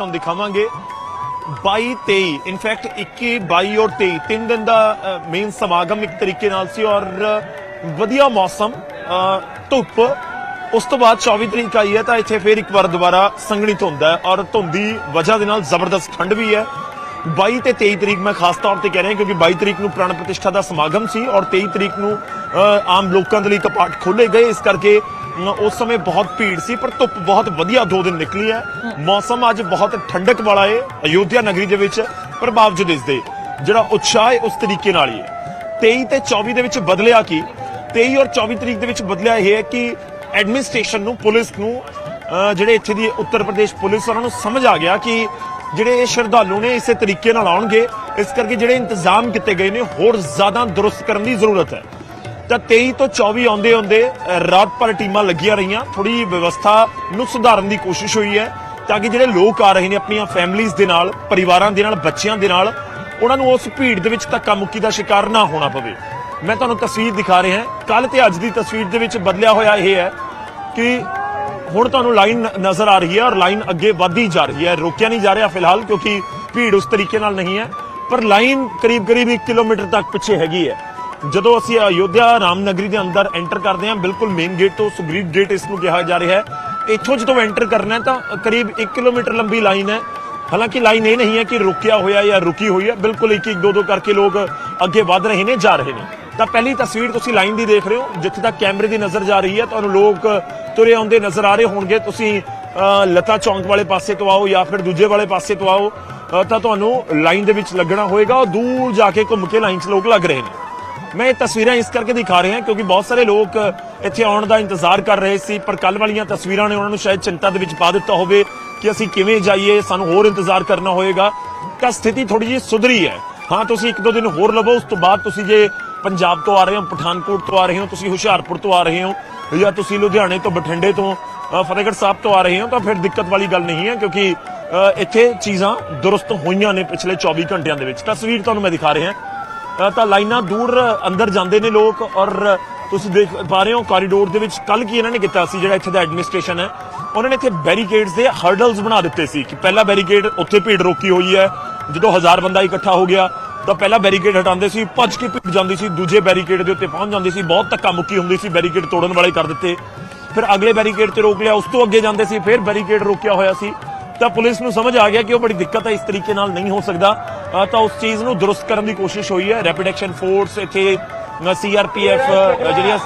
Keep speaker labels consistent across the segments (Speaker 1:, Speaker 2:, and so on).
Speaker 1: ਤੁਹਾਨੂੰ ਦਿਖਾਵਾਂਗੇ 22 23 ਇਨਫੈਕਟ 21 22 ਔਰ 23 ਤਿੰਨ ਦਿਨ ਦਾ ਮੇਨ ਸਮਾਗਮ ਇੱਕ ਤਰੀਕੇ ਨਾਲ ਸੀ ਔਰ ਵਧੀਆ ਮੌਸਮ ਧੁੱਪ। ਉਸ ਤੋਂ ਬਾਅਦ 24 ਤਰੀਕ ਆਈ ਹੈ ਤਾਂ ਇੱਥੇ ਫੇਰ ਇੱਕ ਵਾਰ ਦੁਬਾਰਾ ਸੰਘਣੀ ਧੁੰਦ ਹੈ ਔਰ ਧੁੰਦ ਦੀ ਵਜ੍ਹਾ ਦੇ ਨਾਲ ਜ਼ਬਰਦਸਤ ਠੰਡ ਵੀ ਹੈ। 22 ਤੇ 23 ਤਰੀਕ ਮੈਂ ਖਾਸ ਤੌਰ ਤੇ ਕਹਿ ਰਿਹਾ ਕਿਉਂਕਿ 22 ਤਰੀਕ ਨੂੰ ਪ੍ਰਾਣ ਪ੍ਰਤਿਸ਼ਠਾ ਦਾ ਸਮਾਗਮ ਸੀ ਔਰ 23 ਤਰੀਕ ਨੂੰ ਅ, ਆਮ ਲੋਕਾਂ ਦੇ ਲਈ ਕਪਾਟ ਖੋਲੇ ਗਏ। ਇਸ ਕਰਕੇ ਉਸ ਸਮੇਂ ਬਹੁਤ ਭੀੜ ਸੀ, ਪਰ ਧੁੱਪ ਬਹੁਤ ਵਧੀਆ ਦੋ ਦਿਨ ਨਿਕਲੀ ਹੈ। ਮੌਸਮ ਅੱਜ ਬਹੁਤ ਠੰਡਕ ਵਾਲਾ ਹੈ ਅਯੋਧਿਆ ਨਗਰੀ ਦੇ ਵਿੱਚ, ਪਰ ਬਾਵਜੂਦ ਇਸ ਦੇ, ਜਿਹੜਾ ਉਤਸ਼ਾਹ ਹੈ ਉਸ ਤਰੀਕੇ ਨਾਲ ਹੀ ਹੈ 23 ਤੇ 24 ਦੇ ਵਿੱਚ ਬਦਲਿਆ ਕੀ? 23 ਔਰ 24 ਤਰੀਕ ਦੇ ਵਿੱਚ ਬਦਲਿਆ ਇਹ ਹੈ ਕਿ ਐਡਮਿਨਿਸਟ੍ਰੇਸ਼ਨ ਨੂੰ, ਪੁਲਿਸ ਨੂੰ ਜਿਹੜੇ ਇੱਥੇ ਦੀ ਉੱਤਰ ਪ੍ਰਦੇਸ਼ ਪੁਲਿਸ, ਉਹਨਾਂ ਨੂੰ ਸਮਝ ਆ ਗਿਆ ਕਿ ਜਿਹੜੇ ਇਹ ਸ਼ਰਧਾਲੂ ਨੇ ਇਸੇ ਤਰੀਕੇ ਨਾਲ ਆਉਣਗੇ। ਇਸ ਕਰਕੇ ਜਿਹੜੇ ਇੰਤਜ਼ਾਮ ਕੀਤੇ ਗਏ ਨੇ, ਹੋਰ ਜ਼ਿਆਦਾ ਦਰੁਸਤ ਕਰਨ ਦੀ ਜ਼ਰੂਰਤ ਹੈ। ਤਾਂ 23 ਤੋਂ 24 ਆਉਂਦੇ ਆਉਂਦੇ ਰਾਤ ਭਰ ਟੀਮਾਂ ਲੱਗੀਆਂ ਰਹੀਆਂ। ਥੋੜੀ ਵਿਵਸਥਾ ਨੂੰ ਸੁਧਾਰਨ ਦੀ ਕੋਸ਼ਿਸ਼ ਹੋਈ ਹੈ ਤਾਂ ਕਿ ਜਿਹੜੇ ਲੋਕ ਆ ਰਹੇ ਨੇ ਆਪਣੀਆਂ ਫੈਮਲੀਆਂ ਦੇ ਨਾਲ, ਪਰਿਵਾਰਾਂ ਦੇ ਨਾਲ, ਬੱਚਿਆਂ ਦੇ ਨਾਲ, ਉਹਨਾਂ ਨੂੰ ਉਸ ਭੀੜ ਦੇ ਵਿੱਚ ਧੱਕਾ ਮੁੱਕੀ ਦਾ ਸ਼ਿਕਾਰ ਨਾ ਹੋਣਾ ਪਵੇ। ਮੈਂ ਤੁਹਾਨੂੰ ਤਸਵੀਰ ਦਿਖਾ ਰਿਹਾ ਕੱਲ ਤੇ ਅੱਜ ਦੀ ਤਸਵੀਰ ਦੇ ਵਿੱਚ ਬਦਲਿਆ ਹੋਇਆ ਇਹ ਹੈ ਕਿ ਹੁਣ ਤੁਹਾਨੂੰ ਲਾਈਨ ਨਜ਼ਰ ਆ ਰਹੀ ਹੈ ਔਰ ਲਾਈਨ ਅੱਗੇ ਵੱਧਦੀ ਜਾ ਰਹੀ ਹੈ। ਰੋਕਿਆ ਨਹੀਂ ਜਾ ਰਿਹਾ ਫਿਲਹਾਲ ਕਿਉਂਕਿ ਭੀੜ ਉਸ ਤਰੀਕੇ ਨਾਲ ਨਹੀਂ ਹੈ, ਪਰ ਲਾਈਨ ਕਰੀਬ ਕਰੀਬ 1 ਕਿਲੋਮੀਟਰ ਤੱਕ ਪਿੱਛੇ ਹੈਗੀ ਹੈ। ਜਦੋਂ ਅਸੀਂ ਅਯੋਧਿਆ ਰਾਮਨਗਰੀ ਦੇ ਅੰਦਰ ਐਂਟਰ ਕਰਦੇ ਹਾਂ, ਬਿਲਕੁਲ ਮੇਨ ਗੇਟ ਤੋਂ ਸੁਗਰੀਵ ਗੇਟ ਇਸ ਨੂੰ ਕਿਹਾ ਜਾ ਰਿਹਾ ਹੈ। ਇੱਥੋਂ ਜਦੋਂ ਐਂਟਰ ਕਰਨਾ ਹੈ ਤਾਂ ਕਰੀਬ 1 ਕਿਲੋਮੀਟਰ ਲੰਬੀ ਲਾਈਨ ਹੈ। ਹਾਲਾਂਕਿ ਲਾਈਨ ਇਹ ਨਹੀਂ ਹੈ ਕਿ ਰੁਕਿਆ ਹੋਇਆ ਜਾਂ ਰੁਕੀ ਹੋਈ ਹੈ, ਬਿਲਕੁਲ ਇੱਕ ਇੱਕ ਦੋ ਦੋ ਕਰਕੇ ਲੋਕ ਅੱਗੇ ਵੱਧ ਰਹੇ ਨੇ, ਜਾ ਰਹੇ ਨੇ। ਤਾਂ ਪਹਿਲੀ ਤਸਵੀਰ ਤੁਸੀਂ ਲਾਈਨ ਦੀ ਦੇਖ ਰਹੇ ਹੋ, ਜਿੱਥੇ ਤੱਕ ਕੈਮਰੇ ਦੀ ਨਜ਼ਰ ਜਾ ਰਹੀ ਹੈ, ਤੁਹਾਨੂੰ ਲੋਕ ਤੁਰੇ ਆਉਂਦੇ ਨਜ਼ਰ ਆ ਰਹੇ ਹੋਣਗੇ। ਤੁਸੀਂ ਲਤਾ ਚੌਂਕ ਵਾਲੇ ਪਾਸੇ ਤੋਂ ਆਓ ਜਾਂ ਫਿਰ ਦੂਜੇ ਵਾਲੇ ਪਾਸੇ ਤੋਂ ਆਓ ਤਾਂ ਤੁਹਾਨੂੰ ਲਾਈਨ ਦੇ ਵਿੱਚ ਲੱਗਣਾ ਹੋਏਗਾ ਔਰ ਦੂਰ ਜਾ ਕੇ ਘੁੰਮ ਕੇ ਲਾਈਨ 'ਚ ਲੋਕ ਲੱਗ ਰਹੇ ਨੇ। ਮੈਂ ਇਹ ਤਸਵੀਰਾਂ ਇਸ ਕਰਕੇ ਦਿਖਾ ਰਿਹਾ ਕਿਉਂਕਿ ਬਹੁਤ ਸਾਰੇ ਲੋਕ ਇੱਥੇ ਆਉਣ ਦਾ ਇੰਤਜ਼ਾਰ ਕਰ ਰਹੇ ਸੀ, ਪਰ ਕੱਲ ਵਾਲੀਆਂ ਤਸਵੀਰਾਂ ਨੇ ਉਹਨਾਂ ਨੂੰ ਸ਼ਾਇਦ ਚਿੰਤਾ ਦੇ ਵਿੱਚ ਪਾ ਦਿੱਤਾ ਹੋਵੇ ਕਿ ਅਸੀਂ ਕਿਵੇਂ ਜਾਈਏ, ਸਾਨੂੰ ਹੋਰ ਇੰਤਜ਼ਾਰ ਕਰਨਾ ਹੋਏਗਾ। ਤਾਂ ਸਥਿਤੀ ਥੋੜੀ ਜਿਹੀ ਸੁਧਰੀ ਹੈ। ਹਾਂ, ਤੁਸੀਂ ਇੱਕ ਦੋ ਦਿਨ ਹੋਰ ਲਵੋ, ਉਸ ਤੋਂ ਬਾਅਦ ਤੁਸੀਂ ਜੇ ਪੰਜਾਬ ਤੋਂ ਆ ਰਹੇ ਹੋ, ਪਠਾਨਕੋਟ ਤੋਂ ਆ ਰਹੇ ਹੋ, ਤੁਸੀਂ ਹੁਸ਼ਿਆਰਪੁਰ ਤੋਂ ਆ ਰਹੇ ਹੋ, ਜਾਂ ਤੁਸੀਂ ਲੁਧਿਆਣੇ ਤੋਂ, ਬਠਿੰਡੇ ਤੋਂ ਫਤਿਹਗੜ੍ਹ ਸਾਹਿਬ ਤੋਂ ਆ ਰਹੇ ਹੋ, ਤਾਂ ਫਿਰ ਦਿੱਕਤ ਵਾਲੀ ਗੱਲ ਨਹੀਂ ਹੈ ਕਿਉਂਕਿ ਇੱਥੇ ਚੀਜ਼ਾਂ ਦੁਰਸਤ ਹੋਈਆਂ ਨੇ ਪਿਛਲੇ 24 ਘੰਟਿਆਂ ਦੇ ਵਿੱਚ। ਤਸਵੀਰ ਤੁਹਾਨੂੰ ਮੈਂ ਦਿਖਾ ਰਿਹਾ। ਤਾਂ ਲਾਈਨਾਂ ਦੂਰ ਅੰਦਰ ਜਾਂਦੇ ਨੇ ਲੋਕ ਔਰ ਤੁਸੀਂ ਦੇਖ ਪਾ ਰਹੇ ਹੋ ਕੋਰੀਡੋਰ ਦੇ ਵਿੱਚ ਕੱਲ ਕੀ ਇਹਨਾਂ ਨੇ ਕੀਤਾ ਸੀ, ਜਿਹੜਾ ਇੱਥੇ ਦਾ ਐਡਮਿਨਿਸਟ੍ਰੇਸ਼ਨ ਹੈ। ਉਹਨਾਂ ਨੇ ਇੱਥੇ ਬੈਰੀਕੇਡਸ ਦੇ ਹਰਡਲਸ ਬਣਾ ਦਿੱਤੇ ਸੀ ਕਿ ਪਹਿਲਾ ਬੈਰੀਕੇਡ ਉੱਥੇ ਭੀੜ ਰੋਕੀ ਹੋਈ ਹੈ, ਜਦੋਂ ਹਜ਼ਾਰ ਬੰਦਾ ਇਕੱਠਾ ਹੋ ਗਿਆ, ਤਾਂ ਪਹਿਲਾ ਬੈਰੀਕੇਡ ਹਟਾਉਂਦੇ ਸੀ, ਭੱਜ ਕੇ ਭੀੜ ਜਾਂਦੀ ਸੀ, ਦੂਜੇ ਬੈਰੀਕੇਡ ਦੇ ਉੱਤੇ ਪਹੁੰਚ ਜਾਂਦੀ ਸੀ, ਬਹੁਤ ਧੱਕਾ ਮੁੱਕੀ ਹੁੰਦੀ ਸੀ ਬੈਰੀਕੇਡ ਤੋੜਨ ਵਾਲੇ ਕਰ ਦਿੱਤੇ। ਫਿਰ ਅਗਲੇ ਬੈਰੀਕੇਡ ਤੇ ਰੋਕ ਲਿਆ, ਉਸ ਤੋਂ ਅੱਗੇ ਜਾਂਦੇ ਸੀ, ਫਿਰ ਬੈਰੀਕੇਡ ਰੋਕਿਆ ਹੋਇਆ ਸੀ। ਤਾਂ ਪੁਲਿਸ ਨੂੰ ਸਮਝ ਆ ਗਿਆ ਕਿ ਉਹ ਬੜੀ ਦਿੱਕਤ ਹੈ, ਇਸ ਤਰੀਕੇ ਨਾਲ ਨਹੀਂ ਹੋ ਸਕਦਾ। ਤਾਂ ਉਸ ਚੀਜ਼ ਨੂੰ ਦਰੁਸਤ ਕਰਨ ਦੀ ਕੋਸ਼ਿਸ਼ ਹੋਈ ਹੈ। ਰੈਪਿਡ ਐਕਸ਼ਨ ਫੋਰਸ ਇੱਥੇ ਸੀਆਰਪੀਐਫ ਜਿਹੜੀਆਂ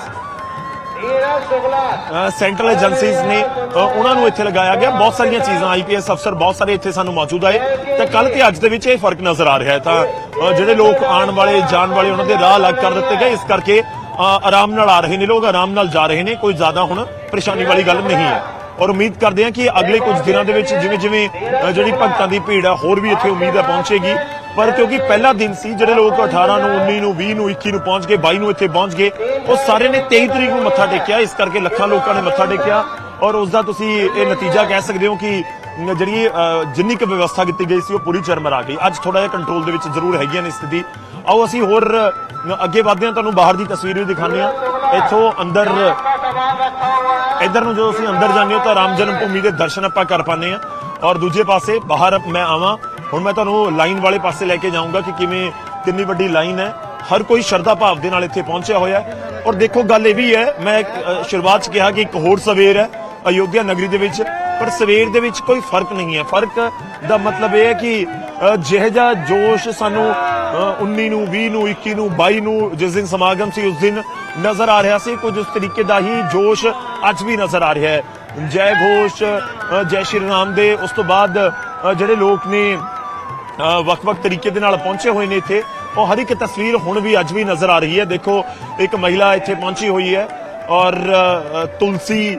Speaker 1: ਸੈਂਟਰਲ ਏਜੰਸੀਜ਼ ਨੇ ਉਹਨਾਂ ਨੂੰ ਇੱਥੇ ਲਗਾਇਆ ਗਿਆ। ਬਹੁਤ ਸਾਰੀਆਂ ਚੀਜ਼ਾਂ ਆਈਪੀਐਸ ਅਫਸਰ ਬਹੁਤ ਸਾਰੇ ਇੱਥੇ ਸਾਨੂੰ ਮੌਜੂਦ ਆਏ। ਤਾਂ ਕੱਲ ਤੇ ਅੱਜ ਦੇ ਵਿੱਚ ਇਹ ਫ਼ਰਕ ਨਜ਼ਰ ਆ ਰਿਹਾ ਹੈ। ਤਾਂ ਜਿਹੜੇ ਲੋਕ ਆਉਣ ਵਾਲੇ ਜਾਣ ਵਾਲੇ ਉਹਨਾਂ ਦੇ ਰਾਹ ਅਲੱਗ ਕਰ ਦਿੱਤੇ ਗਏ। ਇਸ ਕਰਕੇ ਆਰਾਮ ਨਾਲ ਆ ਰਹੇ ਨੇ ਲੋਕ ਆਰਾਮ ਨਾਲ ਜਾ ਰਹੇ ਨੇ। ਕੋਈ ਜ਼ਿਆਦਾ ਹੁਣ ਪਰੇਸ਼ਾਨੀ ਵਾਲੀ ਗੱਲ ਨਹੀਂ ਹੈ। ਔਰ ਉਮੀਦ ਕਰਦੇ ਹਾਂ ਕਿ ਅਗਲੇ ਕੁਝ ਦਿਨਾਂ ਦੇ ਵਿੱਚ ਜਿਵੇਂ ਜਿਵੇਂ ਜਿਹੜੀ ਭਗਤਾਂ ਦੀ ਭੀੜ ਹੈ ਹੋਰ ਵੀ ਇੱਥੇ ਉਮੀਦ ਹੈ ਪਹੁੰਚੇਗੀ। ਪਰ ਕਿਉਂਕਿ ਪਹਿਲਾ ਦਿਨ ਸੀ, ਜਿਹੜੇ ਲੋਕ 18 ਨੂੰ 19 ਨੂੰ 20 ਨੂੰ 21 ਨੂੰ ਪਹੁੰਚ ਗਏ 22 ਨੂੰ ਇੱਥੇ ਪਹੁੰਚ ਗਏ, ਉਹ ਸਾਰੇ ਨੇ 23 ਤਰੀਕ ਨੂੰ ਮੱਥਾ ਟੇਕਿਆ। ਇਸ ਕਰਕੇ ਲੱਖਾਂ ਲੋਕਾਂ ਨੇ ਮੱਥਾ ਟੇਕਿਆ ਔਰ ਉਸ ਦਾ ਤੁਸੀਂ ਇਹ ਨਤੀਜਾ ਕਹਿ ਸਕਦੇ ਹੋ ਕਿ ਜਿਹੜੀ ਜਿੰਨੀ ਕੁ ਵਿਵਸਥਾ ਕੀਤੀ ਗਈ ਸੀ, ਉਹ ਪੂਰੀ ਚਰਮਰ ਆ ਗਈ। ਅੱਜ ਥੋੜਾ ਜਿਹਾ ਕੰਟਰੋਲ ਦੇ ਵਿੱਚ ਜ਼ਰੂਰ ਹੈਗੀਆਂ ਨੇ ਸਥਿਤੀ। ਆਓ ਅਸੀਂ ਹੋਰ ਅੱਗੇ ਵਧਦੇ ਹਾਂ, ਤੁਹਾਨੂੰ ਬਾਹਰ ਦੀ ਤਸਵੀਰ ਵੀ ਦਿਖਾਉਂਦੇ ਹਾਂ। ਇੱਥੋਂ ਅੰਦਰ ਇੱਧਰ ਨੂੰ ਜਦੋਂ ਅਸੀਂ ਅੰਦਰ ਜਾਂਦੇ ਹਾਂ ਤਾਂ ਰਾਮ ਜਨਮ ਭੂਮੀ ਦੇ ਦਰਸ਼ਨ ਆਪਾਂ ਕਰ ਪਾਉਂਦੇ ਹਾਂ। ਔਰ ਦੂਜੇ ਪਾਸੇ ਬਾਹਰ ਮੈਂ ਆਵਾਂ। ਹੁਣ ਮੈਂ ਤੁਹਾਨੂੰ ਲਾਈਨ ਵਾਲੇ ਪਾਸੇ ਲੈ ਕੇ ਜਾਊਂਗਾ ਕਿ ਕਿਵੇਂ ਕਿੰਨੀ ਵੱਡੀ ਲਾਈਨ ਹੈ। ਹਰ ਕੋਈ ਸ਼ਰਧਾ ਭਾਵ ਦੇ ਨਾਲ ਇੱਥੇ ਪਹੁੰਚਿਆ ਹੋਇਆ ਹੈ। ਔਰ ਦੇਖੋ ਗੱਲ ਇਹ ਵੀ ਹੈ, ਮੈਂ ਸ਼ੁਰੂਆਤ 'ਚ ਕਿਹਾ ਕਿ ਇੱਕ ਹੋਰ ਸਵੇਰ ਹੈ ਅਯੋਧਿਆ ਨਗਰੀ ਦੇ ਵਿੱਚ। ਪਰ ਸਵੇਰ ਦੇ ਵਿੱਚ ਕੋਈ ਫ਼ਰਕ ਨਹੀਂ ਹੈ। ਫ਼ਰਕ ਦਾ ਮਤਲਬ ਇਹ ਹੈ ਕਿ ਅ, ਜਿਹੋ ਜਿਹਾ ਜੋਸ਼ ਸਾਨੂੰ ਅ, 19 ਨੂੰ 20 ਨੂੰ 21 ਨੂੰ 22 ਨੂੰ ਜਿਸ ਦਿਨ ਸਮਾਗਮ ਸੀ ਉਸ ਦਿਨ ਨਜ਼ਰ ਆ ਰਿਹਾ ਸੀ। ਕੁਝ ਉਸ ਤਰੀਕੇ ਦਾ ਹੀ ਜੋਸ਼ ਅੱਜ ਵੀ ਨਜ਼ਰ ਆ ਰਿਹਾ ਹੈ। ਜੈ ਘੋਸ਼ ਜੈ ਸ਼੍ਰੀ ਰਾਮ ਦੇ ਉਸ ਤੋਂ ਬਾਅਦ ਜਿਹੜੇ ਲੋਕ ਨੇ ਵੱਖ-ਵੱਖ ਤਰੀਕੇ ਦੇ ਨਾਲ ਪਹੁੰਚੇ ਹੋਏ ਨੇ ਇੱਥੇ ਉਹ ਹਰ ਇੱਕ ਤਸਵੀਰ ਹੁਣ ਵੀ ਅੱਜ ਵੀ ਨਜ਼ਰ ਆ ਰਹੀ ਹੈ। ਦੇਖੋ ਇੱਕ ਮਹਿਲਾ ਇੱਥੇ ਪਹੁੰਚੀ ਹੋਈ ਹੈ ਔਰ ਤੁਲਸੀ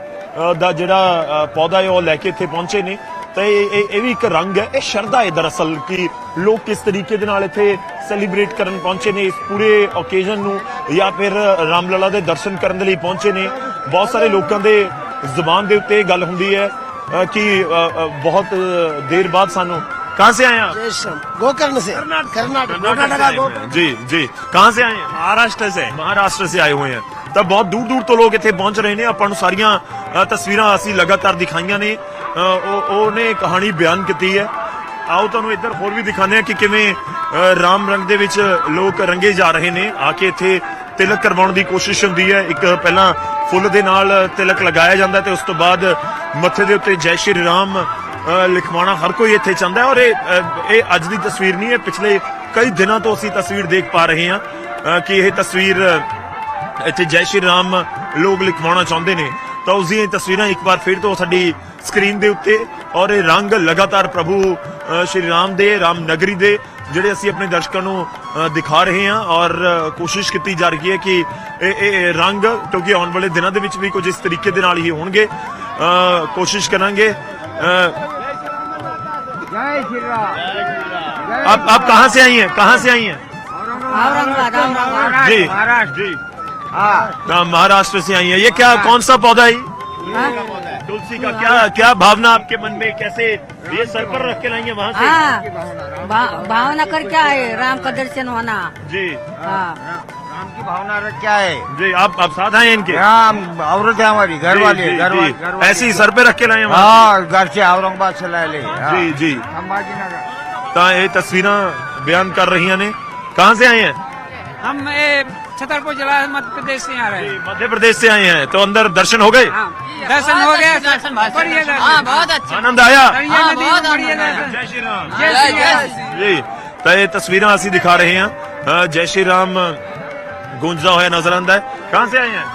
Speaker 1: ਦਾ ਜਿਹੜਾ ਅ, ਪੌਦਾ ਹੈ ਉਹ ਲੈ ਕੇ ਇੱਥੇ ਪਹੁੰਚੇ ਨੇ ਤੇ ਇਹ ਇਹ- ਇਹ ਵੀ ਇੱਕ ਰੰਗ ਹੈ ਇਹ ਸ਼ਰਧਾ ਹੈ ਦਰਅਸਲ ਕਿ ਲੋਕ ਕਿਸ ਤਰੀਕੇ ਦੇ ਨਾਲ ਇੱਥੇ ਸੈਲੀਬ੍ਰੇਟ ਕਰਨ ਪਹੁੰਚੇ ਨੇ ਇਸ ਪੂਰੇ ਓਕੇਜ਼ਨ ਨੂੰ ਜਾਂ ਫਿਰ ਰਾਮਲਲਾ ਦੇ ਦਰਸ਼ਨ ਕਰਨ ਦੇ ਲਈ ਪਹੁੰਚੇ ਨੇ ਬਹੁਤ ਸਾਰੇ ਲੋਕਾਂ ਦੇ ਜ਼ੁਬਾਨ ਦੇ ਉੱਤੇ ਇਹ ਗੱਲ ਹੁੰਦੀ ਹੈ ਅ, ਕਿ ਅ, ਅ, बहुत देर बाद सानू कहाँ से आए आप
Speaker 2: जय श्री राम गोकर्ण से कर्नाटक कर्नाटक
Speaker 1: से
Speaker 2: का
Speaker 1: आए हुए
Speaker 2: गोकर्ण
Speaker 1: हैं। जी जी कहाँ से आए हैं
Speaker 3: ਮਹਾਰਾਸ਼ਟਰ ਸੇ
Speaker 1: ਮਹਾਰਾਸ਼ਟਰ ਸੇ ਆਏ ਹੋਏ ਹਨ ਤਾਂ ਬਹੁਤ ਦੂਰ ਦੂਰ ਤੋਂ ਲੋਕ ਇੱਥੇ ਪਹੁੰਚ ਰਹੇ ਨੇ। ਆਪਾਂ ਨੂੰ ਸਾਰੀਆਂ ਤਸਵੀਰਾਂ ਅਸੀਂ ਲਗਾਤਾਰ ਦਿਖਾਈਆਂ ਨੇ। ਉਹ ਉਹਨੇ ਕਹਾਣੀ ਬਿਆਨ ਕੀਤੀ ਹੈ। ਆਓ ਤੁਹਾਨੂੰ ਇੱਧਰ ਹੋਰ ਵੀ ਦਿਖਾਉਂਦੇ ਆ ਕਿ ਕਿਵੇਂ ਰਾਮ ਰੰਗ ਦੇ ਵਿੱਚ ਲੋਕ ਰੰਗੇ ਜਾ ਰਹੇ ਨੇ। ਆ ਕੇ ਇੱਥੇ ਤਿਲਕ ਕਰਵਾਉਣ ਦੀ ਕੋਸ਼ਿਸ਼ ਹੁੰਦੀ ਹੈ। ਇੱਕ ਪਹਿਲਾਂ ਫੁੱਲ ਦੇ ਨਾਲ ਤਿਲਕ ਲਗਾਇਆ ਜਾਂਦਾ ਤੇ ਉਸ ਤੋਂ ਬਾਅਦ ਮੱਥੇ ਦੇ ਉੱਤੇ ਜੈ ਸ਼੍ਰੀ ਰਾਮ ਅ, ਲਿਖਵਾਉਣਾ ਹਰ ਕੋਈ ਇੱਥੇ ਚਾਹੁੰਦਾ ਹੈ। ਔਰ ਇਹ ਇਹ ਅੱਜ ਦੀ ਤਸਵੀਰ ਨਹੀਂ ਹੈ ਪਿਛਲੇ ਕਈ ਦਿਨਾਂ ਤੋਂ ਅਸੀਂ ਤਸਵੀਰ ਦੇਖ ਪਾ ਰਹੇ ਹਾਂ ਕਿ ਇਹ ਤਸਵੀਰ ਇੱਥੇ ਜੈ ਸ਼੍ਰੀ ਰਾਮ ਲੋਕ ਲਿਖਵਾਉਣਾ ਚਾਹੁੰਦੇ ਨੇ ਤਾਂ ਉਸ ਦੀਆਂ ਇਹ ਤਸਵੀਰਾਂ ਇੱਕ ਵਾਰ ਫਿਰ ਤੋਂ ਸਾਡੀ ਸਕਰੀਨ ਦੇ ਉੱਤੇ ਔਰ ਇਹ ਰੰਗ ਲਗਾਤਾਰ ਪ੍ਰਭੂ ਅ, ਸ਼੍ਰੀ ਰਾਮ ਦੇ ਰਾਮ ਨਗਰੀ ਦੇ ਜਿਹੜੇ ਅਸੀਂ ਆਪਣੇ ਦਰਸ਼ਕਾਂ ਨੂੰ ਅ, ਦਿਖਾ ਰਹੇ ਹਾਂ ਔਰ ਅ, ਕੋਸ਼ਿਸ਼ ਕੀਤੀ ਜਾ ਰਹੀ ਹੈ ਕਿ ਇਹ ਇਹ ਇਹ ਰੰਗ ਕਿਉਂਕਿ ਆਉਣ ਵਾਲੇ ਦਿਨਾਂ ਦੇ ਵਿੱਚ ਵੀ ਕੁਝ ਇਸ ਤਰੀਕੇ ਦੇ ਨਾਲ ਹੀ ਹੋਣਗੇ ਅ, ਕੋਸ਼ਿਸ਼ ਕਰਾਂਗੇ ਅ,
Speaker 3: जय श्री राम
Speaker 1: आप आप कहाँ से आई हैं कहाँ से आई हैं
Speaker 3: औरंगाबाद औरंगाबाद
Speaker 1: जी
Speaker 3: महाराष्ट्र
Speaker 1: जी
Speaker 3: हाँ।
Speaker 1: महाराष्ट्र से आई है। ये क्या कौन सा पौधा है? हाँ। तुलसी का क्या क्या भावना आपके मन में? कैसे ये सर पर रख के लाएँगे वहाँ से?
Speaker 4: हाँ। भा, भावना कर क्या है? राम का दर्शन होना।
Speaker 1: जी।
Speaker 4: हाँ।
Speaker 3: राम की भावना रख क्या है?
Speaker 1: जी आप आप साथ आए इनके?
Speaker 3: राम और हमारी घर वाले घर वाले वाली।
Speaker 1: ऐसे सर पे रख के लाए हाँ
Speaker 3: घर से औरंगाबाद से लाए ले।
Speaker 1: जी जी।
Speaker 3: संभाजी
Speaker 1: ये तस्वीर बयान कर रही ने? कहाँ से आए हैं?
Speaker 5: हम छतरपुर जिला मध्य प्रदेश से आ रहे।
Speaker 1: मध्य प्रदेश से आए हैं तो अंदर दर्शन हो गए?
Speaker 5: हाँ, दर्शन हो
Speaker 4: गए बहुत अच्छा।
Speaker 1: आनंद आया? जय श्री राम। जी तो ये तस्वीर असि दिखा रहे हैं। जय श्री राम गूंज हुआ है नज़र आंदा है। कहाँ से आए हैं?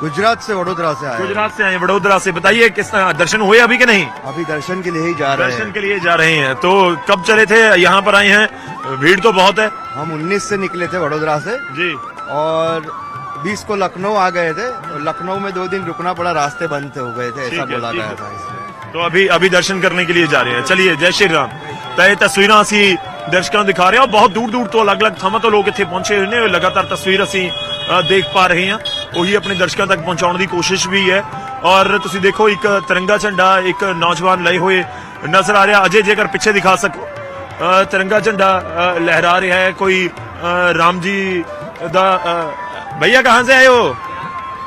Speaker 6: गुजरात से वडोदरा से आए।
Speaker 1: गुजरात से आए वडोदरा से। बताइए किस तरह दर्शन हुए अभी के नहीं?
Speaker 6: अभी दर्शन के लिए ही जा रहे हैं।
Speaker 1: दर्शन के लिए जा रहे हैं। तो कब चले थे? यहाँ पर आए हैं। भीड़ तो बहुत है।
Speaker 6: हम 19 से निकले थे वडोदरा से।
Speaker 1: जी।
Speaker 6: और 20 को लखनऊ आ गए थे और लखनऊ में दो दिन रुकना पड़ा रास्ते बंद थे हो गए थे
Speaker 1: ठीक
Speaker 6: ऐसा
Speaker 1: है,
Speaker 6: बोला
Speaker 1: ठीक
Speaker 6: गया
Speaker 1: है।
Speaker 6: था इसमें
Speaker 1: तो अभी अभी दर्शन करने के लिए जा रहे हैं चलिए जय श्री राम ਤਾਂ ਇਹ ਤਸਵੀਰਾਂ ਅਸੀਂ ਦਰਸ਼ਕਾਂ ਨੂੰ ਦਿਖਾ ਰਹੇ ਹਾਂ ਬਹੁਤ ਦੂਰ ਦੂਰ ਤੋਂ ਅਲੱਗ-ਅਲੱਗ ਥਾਵਾਂ ਤੋਂ ਲੋਕ ਇੱਥੇ ਪਹੁੰਚੇ ਹੋਏ ਨੇ ਉਹ ਲਗਾਤਾਰ ਤਸਵੀਰ ਅਸੀਂ ਅ, ਦੇਖ ਪਾ ਰਹੇ ਹਾਂ ਉਹੀ ਆਪਣੇ ਦਰਸ਼ਕਾਂ ਤੱਕ ਪਹੁੰਚਾਉਣ ਦੀ ਕੋਸ਼ਿਸ਼ ਵੀ ਹੈ ਔਰ ਤੁਸੀਂ ਦੇਖੋ ਇੱਕ ਤਿਰੰਗਾ ਝੰਡਾ ਇੱਕ ਨੌਜਵਾਨ ਲਏ ਹੋਏ ਨਜ਼ਰ ਆ ਰਿਹਾ ਅਜੇ ਜੇਕਰ ਪਿੱਛੇ ਦਿਖਾ ਸਕੋ ਅ, ਤਿਰੰਗਾ ਝੰਡਾ ਅ, ਲਹਿਰਾ ਰਿਹਾ ਹੈ ਕੋਈ ਅ, ਰਾਮ ਜੀ ਦਾ ਅ, भैया कहाँ से आए हो?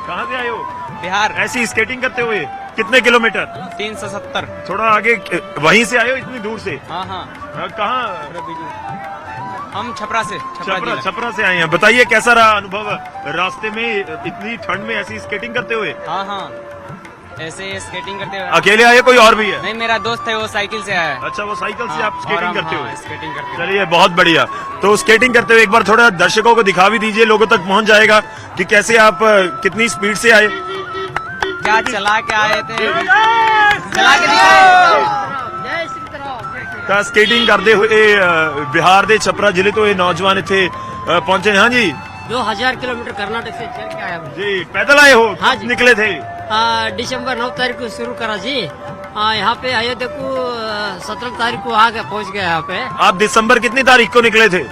Speaker 1: कहाँ से आए हो?
Speaker 5: बिहार।
Speaker 1: ऐसी स्केटिंग करते हुए? कितने किलोमीटर
Speaker 5: तीन सौ सत्तर।
Speaker 1: थोड़ा आगे वहीं से आए हो इतनी दूर से?
Speaker 5: हाँ हाँ।
Speaker 1: कहाँ?
Speaker 5: हम छपरा से छपरा
Speaker 1: छपरा छपरा से आए हैं। बताइए कैसा रहा अनुभव रास्ते में इतनी ठंड में ऐसी स्केटिंग करते हुए?
Speaker 5: हाँ हाँ। ऐसे स्केटिंग करते हुए
Speaker 1: अकेले आए कोई और भी है?
Speaker 5: नहीं मेरा दोस्त है वो साइकिल से आया
Speaker 1: अच्छा वो साइकिल से
Speaker 5: हाँ,
Speaker 1: आप स्केटिंग करते
Speaker 5: हाँ,
Speaker 1: हो
Speaker 5: स्केटिंग करते
Speaker 1: चलिए बहुत बढ़िया। तो स्केटिंग करते हुए एक बार थोड़ा दर्शकों को दिखा भी दीजिए लोगों तक पहुँच जाएगा कि कैसे आप कितनी स्पीड से आए।
Speaker 5: क्या चला के आए थे? चला के
Speaker 1: स्केटिंग करते हुए बिहार के छपरा ज़िले तो ये नौजवान इतने पहुँचे। हाँ जी?
Speaker 7: दो हज़ार किलोमीटर कर्नाटक से चल के आया
Speaker 1: जी पैदल आए हो?
Speaker 7: हाँ जी। निकले थे?
Speaker 1: हो हाँ कब
Speaker 7: जी।
Speaker 1: निकले थे
Speaker 7: आ, दिसंबर नौ तारीख को शुरू करा जी आ, यहाँ पे अयोध्या को सत्रह तारीख को आ गए पहुँच गए यहाँ पे
Speaker 1: आप दिसंबर कितनी तारीख को निकले थे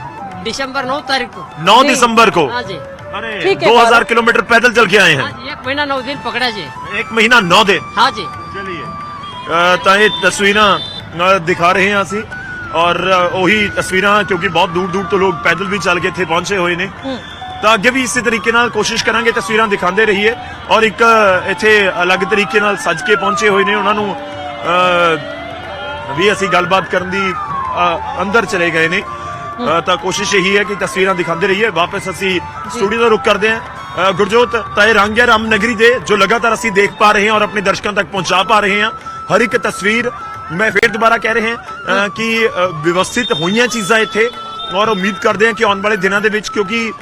Speaker 7: दिसंबर नौ तारीख को
Speaker 1: 9 दिसंबर को
Speaker 7: हाँ जी
Speaker 1: अरे
Speaker 7: ठीक है,
Speaker 1: 2000 किलोमीटर पैदल चल के आए
Speaker 7: हाँ
Speaker 1: हैं
Speaker 7: जी एक महीना नौ दिन पकड़ा जी
Speaker 1: ਇੱਕ ਮਹੀਨਾ 9 ਦਿਨ
Speaker 7: हाँ जी
Speaker 1: ਚਲਿਏ ਅ, ਤਾਂ ਇਹ ਤਸਵੀਰਾਂ ਅ, ਦਿਖਾ ਰਹੇ ਹਾਂ ਅਸੀਂ ਔਰ ਅ, ਉਹੀ ਤਸਵੀਰਾਂ ਕਿਉਂਕਿ ਬਹੁਤ ਦੂਰ ਦੂਰ ਤੋਂ ਲੋਕ ਪੈਦਲ ਵੀ ਚੱਲ ਕੇ ਇੱਥੇ ਪਹੁੰਚੇ ਹੋਏ ਨੇ ਤਾਂ ਅੱਗੇ ਵੀ ਇਸੇ ਤਰੀਕੇ ਨਾਲ ਕੋਸ਼ਿਸ਼ ਕਰਾਂਗੇ ਤਸਵੀਰਾਂ ਦਿਖਾਉਂਦੇ ਰਹੀਏ ਔਰ ਇੱਕ ਇੱਥੇ ਅਲੱਗ ਤਰੀਕੇ ਨਾਲ ਸੱਜ ਕੇ ਪਹੁੰਚੇ ਹੋਏ ਨੇ। ਉਹਨਾਂ ਨੂੰ ਵੀ ਅਸੀਂ ਗੱਲਬਾਤ ਕਰਨ ਦੀ ਅੰਦਰ ਚਲੇ ਗਏ ਨੇ। ਤਾਂ ਕੋਸ਼ਿਸ਼ ਇਹੀ ਹੈ ਕਿ ਤਸਵੀਰਾਂ ਦਿਖਾਉਂਦੇ ਰਹੀਏ। ਵਾਪਸ ਅਸੀਂ ਸਟੂਡੀਓ ਦਾ ਰੁਕ ਕਰਦੇ ਹਾਂ। ਗੁਰਜੋਤ ਤਾਂ ਰੰਗ ਹੈ ਰਾਮ ਨਗਰੀ ਦੇ ਜੋ ਲਗਾਤਾਰ ਅਸੀਂ ਦੇਖ ਪਾ ਰਹੇ ਹਾਂ ਔਰ ਆਪਣੇ ਦਰਸ਼ਕਾਂ ਤੱਕ ਪਹੁੰਚਾ ਪਾ ਰਹੇ ਹਾਂ। ਹਰ ਇੱਕ ਤਸਵੀਰ ਮੈਂ ਫੇਰ ਦੁਬਾਰਾ ਕਹਿ ਰਹੇ ਹਾਂ ਕਿ ਵਿਵਸਥਿਤ ਹੋਈਆਂ ਚੀਜ਼ਾਂ ਇੱਥੇ। ਔਰ ਉਮੀਦ ਕਰਦੇ ਹਾਂ ਕਿ ਆਉਣ ਵਾਲੇ ਦਿਨਾਂ ਦੇ ਵਿੱਚ ਕਿਉਂਕਿ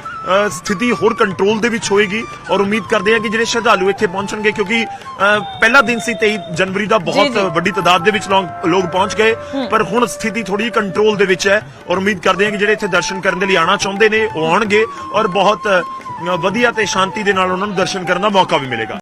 Speaker 1: ਸਥਿਤੀ ਹੋਰ ਕੰਟਰੋਲ ਦੇ ਵਿੱਚ ਹੋਏਗੀ ਔਰ ਉਮੀਦ ਕਰਦੇ ਹਾਂ ਕਿ ਜਿਹੜੇ ਸ਼ਰਧਾਲੂ ਇੱਥੇ ਪਹੁੰਚਣਗੇ ਕਿਉਂਕਿ ਪਹਿਲਾ ਦਿਨ ਸੀ 23 ਜਨਵਰੀ ਦਾ ਬਹੁਤ ਵੱਡੀ ਤਾਦਾਦ ਦੇ ਵਿੱਚ ਲੋਕ ਪਹੁੰਚ ਗਏ। ਪਰ ਹੁਣ ਸਥਿਤੀ ਥੋੜੀ ਕੰਟਰੋਲ ਦੇ ਵਿੱਚ ਹੈ ਔਰ ਉਮੀਦ ਕਰਦੇ ਹਾਂ ਕਿ ਜਿਹੜੇ ਇੱਥੇ ਦਰਸ਼ਨ ਕਰਨ ਦੇ ਲਈ ਆਣਾ ਚਾਹੁੰਦੇ ਨੇ ਉਹ ਆਉਣਗੇ ਔਰ ਬਹੁਤ ਵਧੀਆ ਤੇ ਸ਼ਾਂਤੀ ਦੇ ਨਾਲ ਉਹਨਾਂ ਨੂੰ ਦਰਸ਼ਨ ਕਰਨ ਦਾ ਮੌਕਾ ਵੀ ਮਿਲੇਗਾ।